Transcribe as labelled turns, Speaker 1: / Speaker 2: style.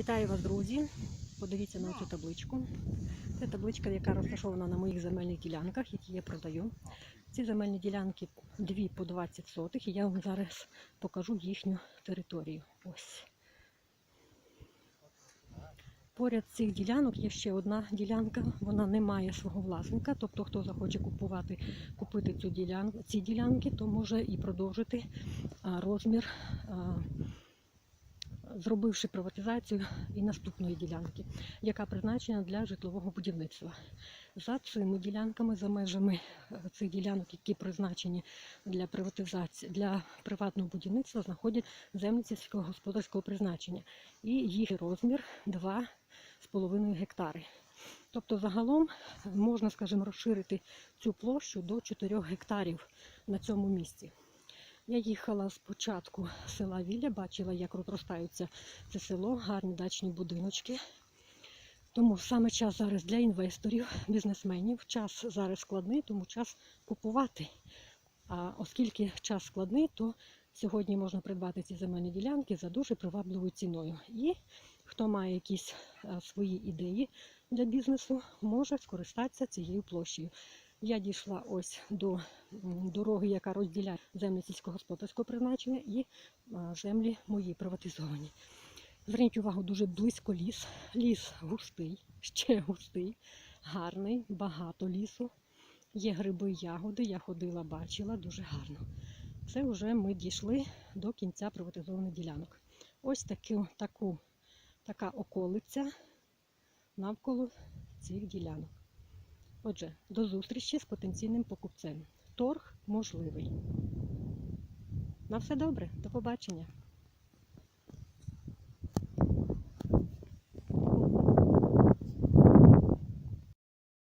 Speaker 1: Вітаю вас, друзі! Подивіться на цю табличку. Це табличка, яка розташована на моїх земельних ділянках, які я продаю. Ці земельні ділянки дві по 20 сотих, і я вам зараз покажу їхню територію. Ось. Поряд цих ділянок є ще одна ділянка, вона не має свого власника. Тобто, хто захоче купувати, купити цю ділянку, ці ділянки, то може і продовжити розмір. Зробивши приватизацію і наступної ділянки, яка призначена для житлового будівництва. За цими ділянками, за межами е, цих ділянок, які призначені для приватизації для приватного будівництва, знаходять землі сільськогосподарського призначення. І їх розмір 2,5 гектари. Тобто загалом можна, скажімо, розширити цю площу до 4 гектарів на цьому місці. Я їхала спочатку з села Вілля, бачила, як розростаються це село, гарні дачні будиночки. Тому саме час зараз для інвесторів, бізнесменів. Час зараз складний, тому час купувати. А оскільки час складний, то сьогодні можна придбати ці земельні ділянки за дуже привабливою ціною. І хто має якісь е, свої ідеї для бізнесу, може скористатися цією площею. Я дійшла ось до дороги, яка розділяє землі сільськогосподарського призначення і землі мої приватизовані. Зверніть увагу, дуже близько ліс. Ліс густий, ще густий, гарний, багато лісу. Є гриби, ягоди. Я ходила, бачила, дуже гарно. Це вже ми дійшли до кінця приватизованих ділянок. Ось таку, таку, така околиця навколо цих ділянок. Отже, до зустрічі з потенційним покупцем. Торг можливий. На все добре, до побачення.